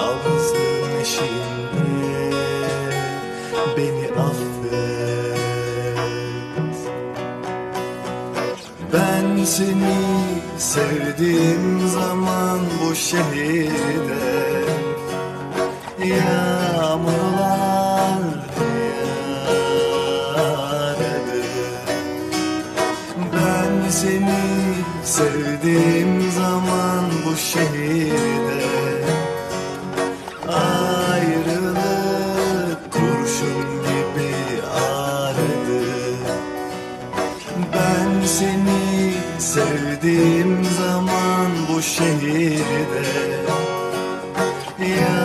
Yalnızlığın eşiğinde beni affet. Ben seni sevdiğim zaman bu şehirde Yağmurlar yağardı Ben seni sevdiğim seni sevdiğim zaman bu şehirde. Ya